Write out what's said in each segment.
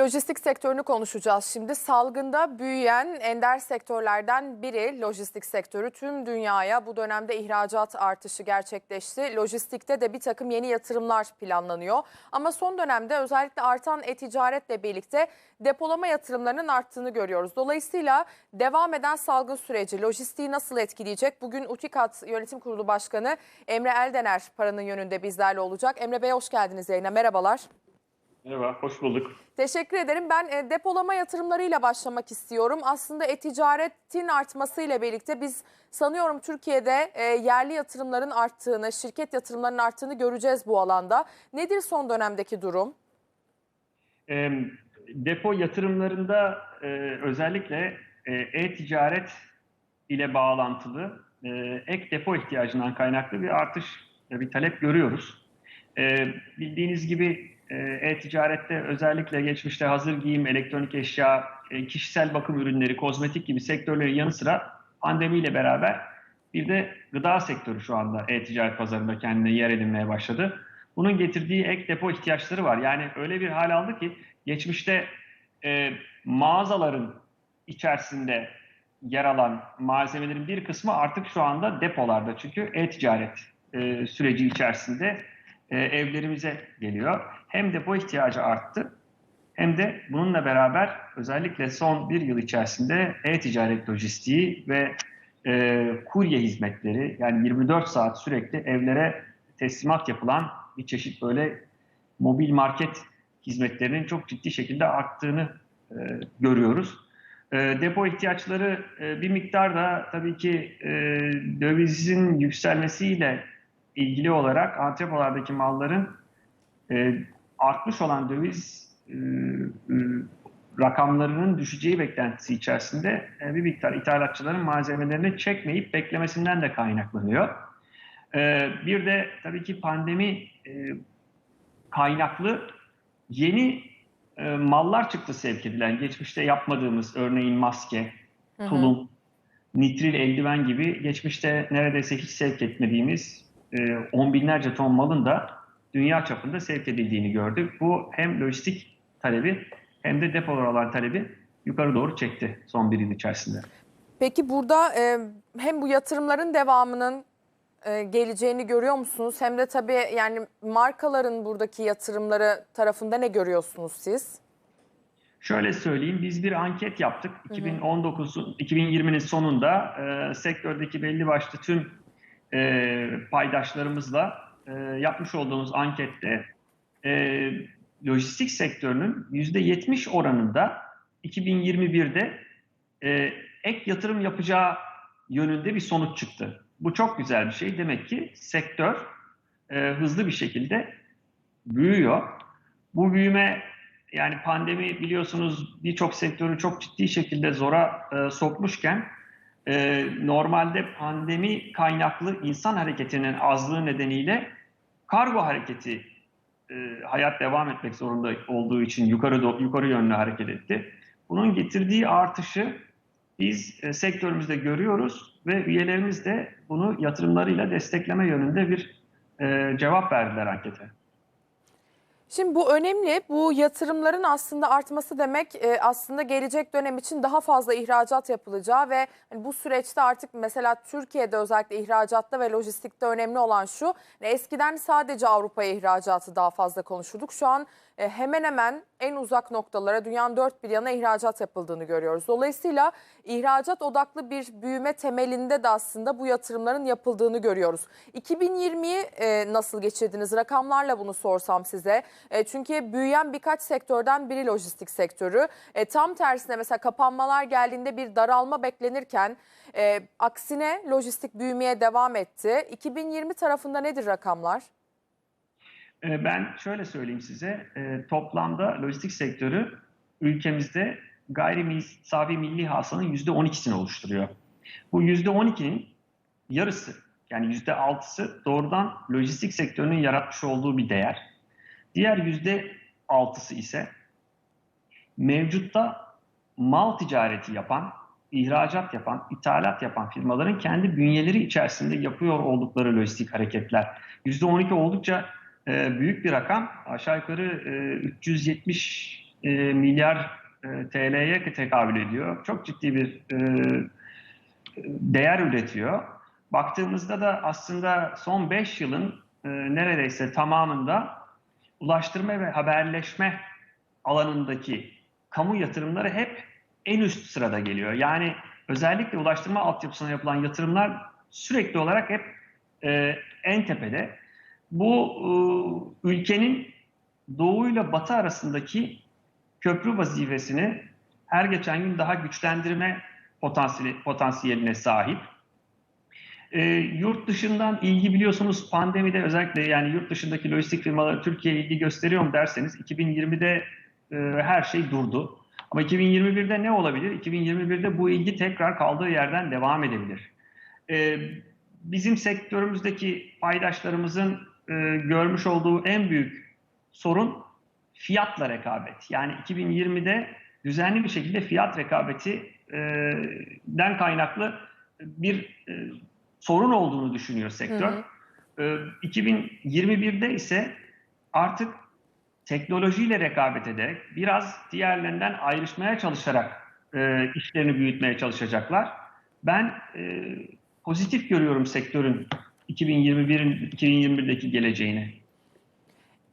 Lojistik sektörünü konuşacağız şimdi. Salgında büyüyen ender sektörlerden biri lojistik sektörü. Tüm dünyaya bu dönemde ihracat artışı gerçekleşti. Lojistikte de bir takım yeni yatırımlar planlanıyor. Ama son dönemde özellikle artan e-ticaretle birlikte depolama yatırımlarının arttığını görüyoruz. Dolayısıyla devam eden salgın süreci lojistiği nasıl etkileyecek? Bugün Utikat Yönetim Kurulu Başkanı Emre Eldener paranın yönünde bizlerle olacak. Emre Bey hoş geldiniz yayına. Merhabalar. Merhaba, hoş bulduk. Teşekkür ederim. Ben e, depolama yatırımlarıyla başlamak istiyorum. Aslında e-ticaretin artmasıyla birlikte biz sanıyorum Türkiye'de e, yerli yatırımların arttığını, şirket yatırımlarının arttığını göreceğiz bu alanda. Nedir son dönemdeki durum? E, depo yatırımlarında e, özellikle e, e-ticaret ile bağlantılı e, ek depo ihtiyacından kaynaklı bir artış, bir talep görüyoruz. E, bildiğiniz gibi e-ticarette özellikle geçmişte hazır giyim, elektronik eşya, e, kişisel bakım ürünleri, kozmetik gibi sektörlerin yanı sıra pandemiyle beraber bir de gıda sektörü şu anda e-ticaret pazarında kendine yer edinmeye başladı. Bunun getirdiği ek depo ihtiyaçları var. Yani öyle bir hal aldı ki geçmişte e, mağazaların içerisinde yer alan malzemelerin bir kısmı artık şu anda depolarda. Çünkü e-ticaret e, süreci içerisinde e, evlerimize geliyor. Hem depo ihtiyacı arttı hem de bununla beraber özellikle son bir yıl içerisinde e-ticaret lojistiği ve e, kurye hizmetleri yani 24 saat sürekli evlere teslimat yapılan bir çeşit böyle mobil market hizmetlerinin çok ciddi şekilde arttığını e, görüyoruz. E, depo ihtiyaçları e, bir miktar da tabii ki e, dövizin yükselmesiyle ilgili olarak antrepolardaki malların e, artmış olan döviz e, e, rakamlarının düşeceği beklentisi içerisinde e, bir miktar ithalatçıların malzemelerini çekmeyip beklemesinden de kaynaklanıyor. E, bir de tabii ki pandemi e, kaynaklı yeni e, mallar çıktı sevk edilen. Geçmişte yapmadığımız örneğin maske, tulum, nitril eldiven gibi geçmişte neredeyse hiç sevk etmediğimiz e, on binlerce ton malın da dünya çapında sevk edildiğini gördük. Bu hem lojistik talebi hem de depolar olan talebi yukarı doğru çekti son bir yıl içerisinde. Peki burada e, hem bu yatırımların devamının e, geleceğini görüyor musunuz? Hem de tabii yani markaların buradaki yatırımları tarafında ne görüyorsunuz siz? Şöyle söyleyeyim, biz bir anket yaptık. 2019'un, 2020'nin sonunda e, sektördeki belli başlı tüm e, paydaşlarımızla e, yapmış olduğumuz ankette e, lojistik sektörünün %70 oranında 2021'de e, ek yatırım yapacağı yönünde bir sonuç çıktı. Bu çok güzel bir şey. Demek ki sektör e, hızlı bir şekilde büyüyor. Bu büyüme yani pandemi biliyorsunuz birçok sektörü çok ciddi şekilde zora e, sokmuşken e, normalde pandemi kaynaklı insan hareketinin azlığı nedeniyle kargo hareketi e, hayat devam etmek zorunda olduğu için yukarı do- yukarı yönlü hareket etti. Bunun getirdiği artışı biz e, sektörümüzde görüyoruz ve üyelerimiz de bunu yatırımlarıyla destekleme yönünde bir e, cevap verdiler ankete. Şimdi bu önemli. Bu yatırımların aslında artması demek e, aslında gelecek dönem için daha fazla ihracat yapılacağı ve hani bu süreçte artık mesela Türkiye'de özellikle ihracatta ve lojistikte önemli olan şu. hani eskiden sadece Avrupa'ya ihracatı daha fazla konuşurduk. Şu an hemen hemen en uzak noktalara dünyanın dört bir yana ihracat yapıldığını görüyoruz. Dolayısıyla ihracat odaklı bir büyüme temelinde de aslında bu yatırımların yapıldığını görüyoruz. 2020'yi e, nasıl geçirdiniz? Rakamlarla bunu sorsam size. E, çünkü büyüyen birkaç sektörden biri lojistik sektörü. E, tam tersine mesela kapanmalar geldiğinde bir daralma beklenirken e, aksine lojistik büyümeye devam etti. 2020 tarafında nedir rakamlar? E, Ben şöyle söyleyeyim size, e, toplamda lojistik sektörü ülkemizde gayri milli, safi milli hasılanın %12'sini oluşturuyor. Bu %12'nin yarısı yani %6'sı doğrudan lojistik sektörünün yaratmış olduğu bir değer. Diğer %6'sı ise mevcutta mal ticareti yapan, ihracat yapan, ithalat yapan firmaların kendi bünyeleri içerisinde yapıyor oldukları lojistik hareketler. %12 oldukça e, büyük bir rakam. Aşağı yukarı e, 370 e, milyar e, TL'ye tekabül ediyor. Çok ciddi bir e, değer üretiyor. Baktığımızda da aslında son 5 yılın e, neredeyse tamamında ulaştırma ve haberleşme alanındaki kamu yatırımları hep en üst sırada geliyor. Yani özellikle ulaştırma altyapısına yapılan yatırımlar sürekli olarak hep e, en tepede. Bu e, ülkenin doğuyla batı arasındaki köprü vazifesini her geçen gün daha güçlendirme potansiyeli, potansiyeline sahip. E, yurt dışından ilgi biliyorsunuz pandemide özellikle yani yurt dışındaki lojistik firmalar Türkiye'ye ilgi gösteriyor mu derseniz 2020'de e, her şey durdu. Ama 2021'de ne olabilir? 2021'de bu ilgi tekrar kaldığı yerden devam edebilir. E, bizim sektörümüzdeki paydaşlarımızın e, görmüş olduğu en büyük sorun fiyatla rekabet. Yani 2020'de düzenli bir şekilde fiyat rekabetinden kaynaklı bir e, sorun olduğunu düşünüyor sektör. Hı E, 2021'de ise artık teknolojiyle rekabet ederek biraz diğerlerinden ayrışmaya çalışarak e, işlerini büyütmeye çalışacaklar. Ben e, pozitif görüyorum sektörün 2021'in 2021'deki geleceğini.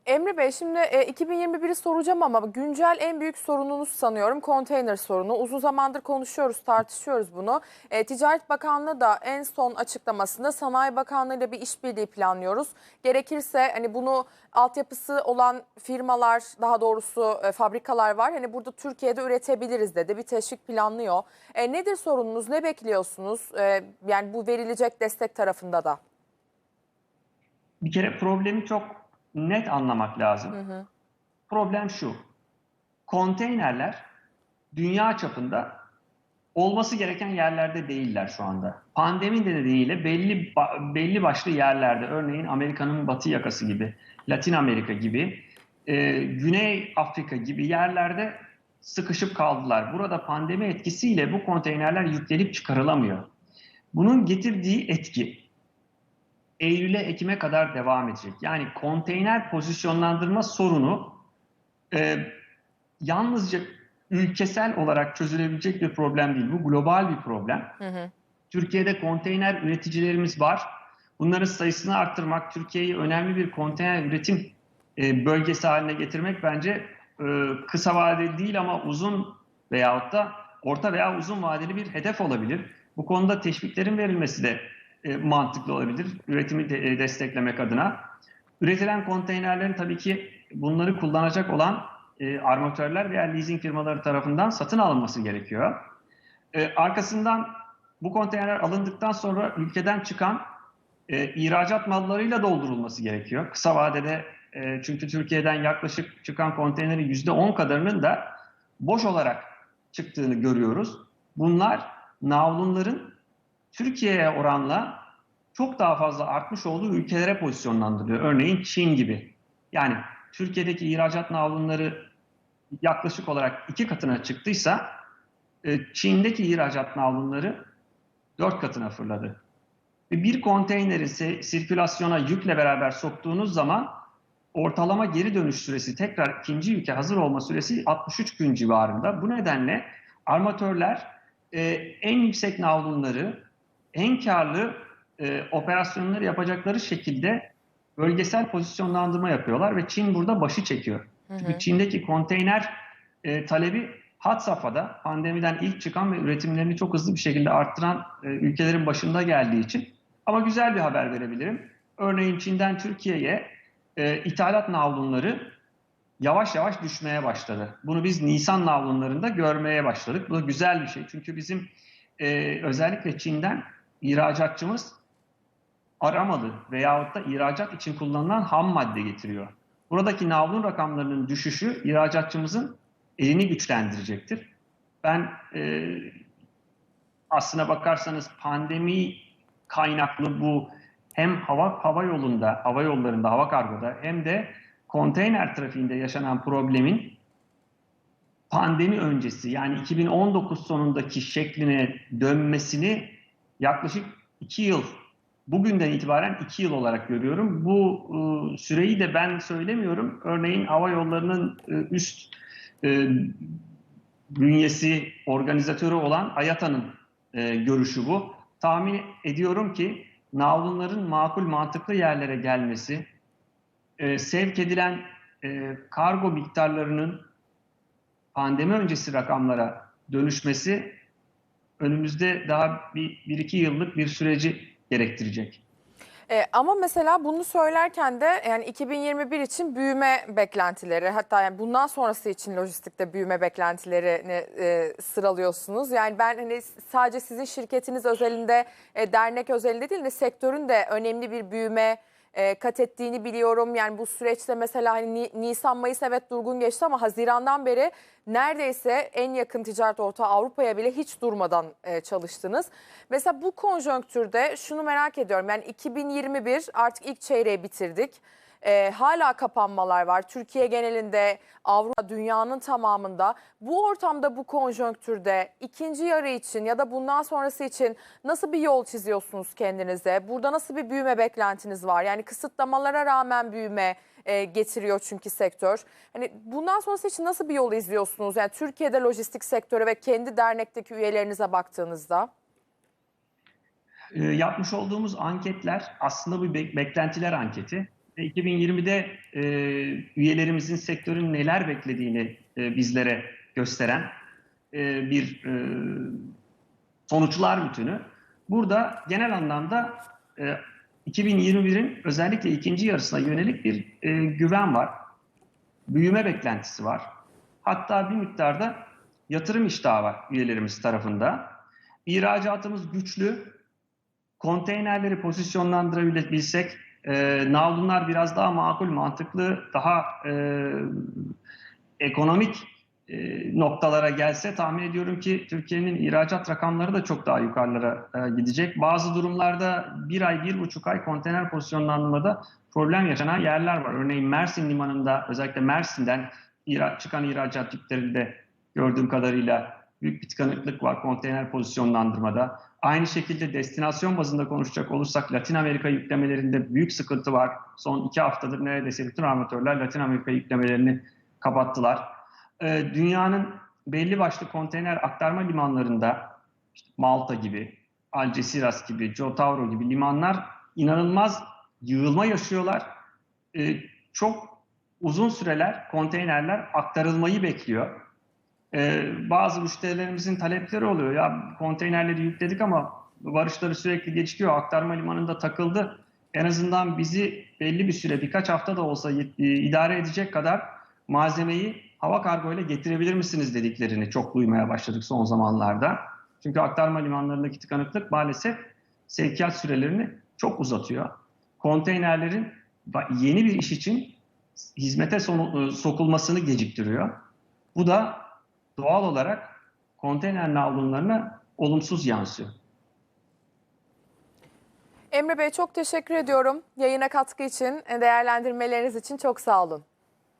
Emre Bey şimdi e, 2021'i soracağım ama güncel en büyük sorununuz sanıyorum konteyner sorunu. Uzun zamandır konuşuyoruz, tartışıyoruz bunu. E, Ticaret Bakanlığı da en son açıklamasında Sanayi Bakanlığı ile bir işbirliği planlıyoruz. Gerekirse hani bunu altyapısı olan firmalar, daha doğrusu e, fabrikalar var. Hani burada Türkiye'de üretebiliriz dedi. Bir teşvik planlıyor. E, nedir sorununuz? Ne bekliyorsunuz? E, yani bu verilecek destek tarafında da. Bir kere problemi çok net anlamak lazım. Hı hı. Problem şu. Konteynerler dünya çapında olması gereken yerlerde değiller şu anda. Pandemi nedeniyle belli belli başlı yerlerde, örneğin Amerika'nın batı yakası gibi, Latin Amerika gibi, e, Güney Afrika gibi yerlerde sıkışıp kaldılar. Burada pandemi etkisiyle bu konteynerler yüklenip çıkarılamıyor. Bunun getirdiği etki Eylül'e, Ekim'e kadar devam edecek. Yani konteyner pozisyonlandırma sorunu e, yalnızca ülkesel olarak çözülebilecek bir problem değil. Bu global bir problem. Hı hı. Türkiye'de konteyner üreticilerimiz var. Bunların sayısını arttırmak, Türkiye'yi önemli bir konteyner üretim e, bölgesi haline getirmek bence e, kısa vadeli değil ama uzun veyahut da orta veya uzun vadeli bir hedef olabilir. Bu konuda teşviklerin verilmesi de e, mantıklı olabilir üretimi de, e, desteklemek adına. Üretilen konteynerlerin tabii ki bunları kullanacak olan e, armatörler veya leasing firmaları tarafından satın alınması gerekiyor. E, arkasından bu konteynerler alındıktan sonra ülkeden çıkan e, ihracat mallarıyla doldurulması gerekiyor. Kısa vadede e, çünkü Türkiye'den yaklaşık çıkan konteynerin %10 kadarının da boş olarak çıktığını görüyoruz. Bunlar navlunların Türkiye'ye oranla çok daha fazla artmış olduğu ülkelere pozisyonlandırıyor. Örneğin Çin gibi. Yani Türkiye'deki ihracat navlunları yaklaşık olarak iki katına çıktıysa e, Çin'deki ihracat navlunları dört katına fırladı. Bir konteyneri sirkülasyona yükle beraber soktuğunuz zaman ortalama geri dönüş süresi tekrar ikinci ülke hazır olma süresi 63 gün civarında. Bu nedenle armatörler e, en yüksek navlunları en karlı e, operasyonları yapacakları şekilde bölgesel pozisyonlandırma yapıyorlar ve Çin burada başı çekiyor. Hı hı. Çünkü Çin'deki konteyner e, talebi had safhada pandemiden ilk çıkan ve üretimlerini çok hızlı bir şekilde arttıran e, ülkelerin başında geldiği için. Ama güzel bir haber verebilirim. Örneğin Çin'den Türkiye'ye e, ithalat navlunları yavaş yavaş düşmeye başladı. Bunu biz Nisan navlunlarında görmeye başladık. Bu da güzel bir şey. Çünkü bizim e, özellikle Çin'den ihracatçımız aramadı veyahut da ihracat için kullanılan ham madde getiriyor. Buradaki navlun rakamlarının düşüşü ihracatçımızın elini güçlendirecektir. Ben e, aslına bakarsanız pandemi kaynaklı bu hem hava hava yolunda, hava yollarında, hava kargoda hem de konteyner trafiğinde yaşanan problemin pandemi öncesi yani 2019 sonundaki şekline dönmesini yaklaşık 2 yıl bugünden itibaren 2 yıl olarak görüyorum. Bu e, süreyi de ben söylemiyorum. Örneğin hava yollarının e, üst e, bünyesi, organizatörü olan Ayata'nın e, görüşü bu. Tahmin ediyorum ki navlunların makul mantıklı yerlere gelmesi, e, sevk edilen e, kargo miktarlarının pandemi öncesi rakamlara dönüşmesi önümüzde daha bir, bir iki yıllık bir süreci gerektirecek. E, ama mesela bunu söylerken de yani 2021 için büyüme beklentileri hatta yani bundan sonrası için lojistikte büyüme beklentilerini e, sıralıyorsunuz. Yani ben hani sadece sizin şirketiniz özelinde e, dernek özelinde değil de sektörün de önemli bir büyüme e, kat ettiğini biliyorum. Yani bu süreçte mesela hani Ni- Nisan Mayıs evet durgun geçti ama Haziran'dan beri neredeyse en yakın ticaret ortağı Avrupa'ya bile hiç durmadan e, çalıştınız. Mesela bu konjonktürde şunu merak ediyorum. Yani 2021 artık ilk çeyreği bitirdik. E, hala kapanmalar var. Türkiye genelinde, Avrupa, dünyanın tamamında. Bu ortamda, bu konjonktürde ikinci yarı için ya da bundan sonrası için nasıl bir yol çiziyorsunuz kendinize? Burada nasıl bir büyüme beklentiniz var? Yani kısıtlamalara rağmen büyüme e, getiriyor çünkü sektör. Hani bundan sonrası için nasıl bir yol izliyorsunuz? Yani Türkiye'de lojistik sektörü ve kendi dernekteki üyelerinize baktığınızda. E, yapmış olduğumuz anketler aslında be- beklentiler anketi. E, 2020'de e, üyelerimizin sektörün neler beklediğini e, bizlere gösteren e, bir e, sonuçlar bütünü. Burada genel anlamda e, 2021'in özellikle ikinci yarısına yönelik bir e, güven var. Büyüme beklentisi var. Hatta bir miktarda yatırım iştahı var üyelerimiz tarafında. İhracatımız güçlü. Konteynerleri pozisyonlandırabilsek, e, navlunlar biraz daha makul, mantıklı, daha e, ekonomik e, noktalara gelse tahmin ediyorum ki Türkiye'nin ihracat rakamları da çok daha yukarılara e, gidecek. Bazı durumlarda bir ay, bir buçuk ay konteyner pozisyonlanmada problem yaşanan yerler var. Örneğin Mersin Limanı'nda özellikle Mersin'den ihra- çıkan ihracat yüklerinde gördüğüm kadarıyla büyük bir tıkanıklık var konteyner pozisyonlandırmada. Aynı şekilde destinasyon bazında konuşacak olursak Latin Amerika yüklemelerinde büyük sıkıntı var. Son iki haftadır neredeyse bütün armatörler Latin Amerika yüklemelerini kapattılar. Ee, dünyanın belli başlı konteyner aktarma limanlarında işte Malta gibi, Algeciras gibi, Joe Tauro gibi limanlar inanılmaz yığılma yaşıyorlar. Ee, çok uzun süreler konteynerler aktarılmayı bekliyor. Ee, bazı müşterilerimizin talepleri oluyor. Ya konteynerleri yükledik ama varışları sürekli gecikiyor. Aktarma limanında takıldı. En azından bizi belli bir süre birkaç hafta da olsa e, idare edecek kadar malzemeyi hava kargo ile getirebilir misiniz dediklerini çok duymaya başladık son zamanlarda. Çünkü aktarma limanlarındaki tıkanıklık maalesef sevkiyat sürelerini çok uzatıyor. Konteynerlerin yeni bir iş için hizmete e, sokulmasını geciktiriyor. Bu da doğal olarak konteyner navlunlarına olumsuz yansıyor. Emre Bey çok teşekkür ediyorum. Yayına katkı için, değerlendirmeleriniz için çok sağ olun.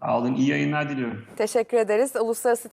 Sağ olun, iyi yayınlar diliyorum. Teşekkür ederiz. Uluslararası